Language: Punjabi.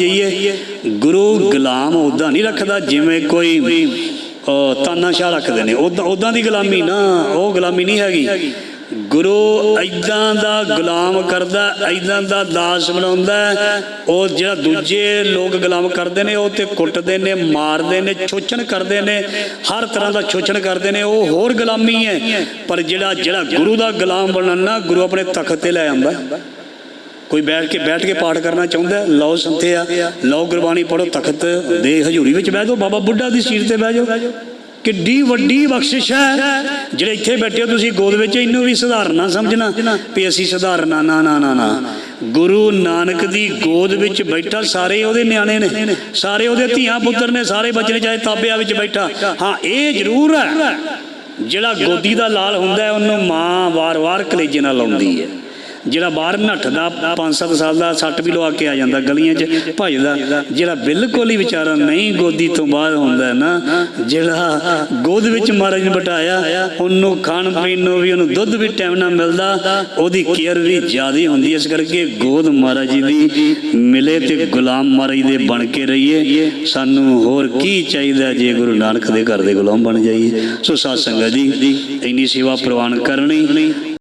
ਜਾਈਏ ਗੁਰੂ ਗੁਲਾਮ ਉਦਾਂ ਨਹੀਂ ਰੱਖਦਾ ਜਿਵੇਂ ਕੋਈ ਤਾਨਾਸ਼ਾਹ ਰੱਖਦੇ ਨੇ। ਉਦਾਂ ਉਦਾਂ ਦੀ ਗੁਲਾਮੀ ਨਾ, ਉਹ ਗੁਲਾਮੀ ਨਹੀਂ ਹੈਗੀ। ਗੁਰੂ ਐਦਾਂ ਦਾ ਗੁਲਾਮ ਕਰਦਾ ਐਦਾਂ ਦਾ ਦਾਸ ਬਣਾਉਂਦਾ, ਉਹ ਜਿਹੜਾ ਦੂਜੇ ਲੋਕ ਗੁਲਾਮ ਕਰਦੇ ਨੇ, ਉਹ ਤੇ ਕੁੱਟਦੇ ਨੇ, ਮਾਰਦੇ ਨੇ ਸ਼ੋਸ਼ਣ ਕਰਦੇ ਨੇ, ਹਰ ਤਰ੍ਹਾਂ ਦਾ ਸ਼ੋਸ਼ਣ ਕਰਦੇ ਨੇ, ਉਹ ਹੋਰ ਗੁਲਾਮੀ ਹੈ। ਪਰ ਜਿਹੜਾ ਜਿਹੜਾ ਗੁਰੂ ਦਾ ਗੁਲਾਮ ਬਣਨਾ ਗੁਰੂ ਆਪਣੇ ਤਖਤ ਤੇ ਲੈ ਆਉਂਦਾ। ਕੋਈ ਬੈਠ ਕੇ ਬੈਠ ਕੇ ਪਾਠ ਕਰਨਾ ਚਾਹੁੰਦਾ ਹੈ? ਲਓ ਸੰਥਿਆ ਲਓ ਗੁਰਬਾਣੀ ਪੜੋ ਤਖਤ ਦੇ ਹਜ਼ੂਰੀ ਵਿੱਚ ਬਹਿ ਜਾਓ, ਬਾਬਾ ਬੁੱਢਾ ਦੀ ਸੀਟ ਤੇ ਬਹਿ ਜਾਓ। ਕਿੱਡੀ ਵੱਡੀ ਬਖਸ਼ਿਸ਼ ਹੈ, ਜਿਹੜੇ ਇੱਥੇ ਬੈਠੇ ਹੋ, ਤੁਸੀਂ ਗੋਦ ਵਿੱਚ ਇਹਨੂੰ ਵੀ ਸਧਾਰਨਾ ਸਮਝਣਾ ਵੀ ਅਸੀਂ ਸਧਾਰਨਾ, ਨਾ ਨਾ ਨਾ ਨਾ। ਗੁਰੂ ਨਾਨਕ ਦੀ ਗੋਦ ਵਿੱਚ ਬੈਠਾ, ਸਾਰੇ ਉਹਦੇ ਨਿਆਣੇ ਨੇ, ਸਾਰੇ ਉਹਦੇ ਧੀਆਂ ਪੁੱਤਰ ਨੇ, ਸਾਰੇ ਬੱਚੇ ਚਾਹੇ ਤਾਬਿਆਂ ਵਿੱਚ ਬੈਠਾ। ਹਾਂ, ਇਹ ਜ਼ਰੂਰ ਹੈ, ਜਿਹੜਾ ਗੋਦੀ ਦਾ ਲਾਲ ਹੁੰਦਾ ਉਹਨੂੰ ਮਾਂ ਵਾਰ-ਵਾਰ ਕਲੇਜੇ ਨਾਲ ਲਾਉਂਦੀ ਹੈ। ਜਿਹੜਾ ਬਾਹਰ ਨੱਠਦਾ 5-7 ਸਾਲ ਦਾ ਸੱਟ ਵੀ ਲਵਾ ਕੇ ਆ ਜਾਂਦਾ ਗਲੀਆਂ 'ਚ, ਭਜਦਾ, ਜਿਹੜਾ ਬਿਲਕੁਲ ਹੀ ਵਿਚਾਰਾ ਨਹੀਂ ਗੋਦੀ ਤੋਂ ਬਾਹਰ ਹੁੰਦਾ ਨਾ, ਜਿਹੜਾ ਗੋਦ ਵਿੱਚ ਮਹਾਰਾਜ ਨੇ ਬਿਠਾਇਆ, ਉਹਨੂੰ ਖਾਣ ਪੀਣ ਨੂੰ ਵੀ ਉਹਨੂੰ ਦੁੱਧ ਵੀ ਟਾਈਮ ਨਾਲ ਮਿਲਦਾ, ਉਹਦੀ ਕੇਅਰ ਵੀ ਜ਼ਿਆਦਾ ਹੁੰਦੀ ਇਸ ਕਰਕੇ ਗੋਦ ਮਹਾਰਾਜ ਜੀ ਦੀ ਮਿਲੇ ਤੇ ਗੁਲਾਮ ਮਹਾਰਾਜ ਦੇ ਬਣ ਕੇ ਰਹੀਏ। ਸਾਨੂੰ ਹੋਰ ਕੀ ਚਾਹੀਦਾ ਜੇ ਗੁਰੂ ਨਾਨਕ ਦੇ ਘਰ ਦੇ ਗੁਲਾਮ ਬਣ ਜਾਈਏ? ਸੋ ਸਾਧ ਸੰਗਤ ਜੀ, ਇੰਨੀ ਸੇਵਾ ਪ੍ਰਵਾਨ ਕਰਨੀ।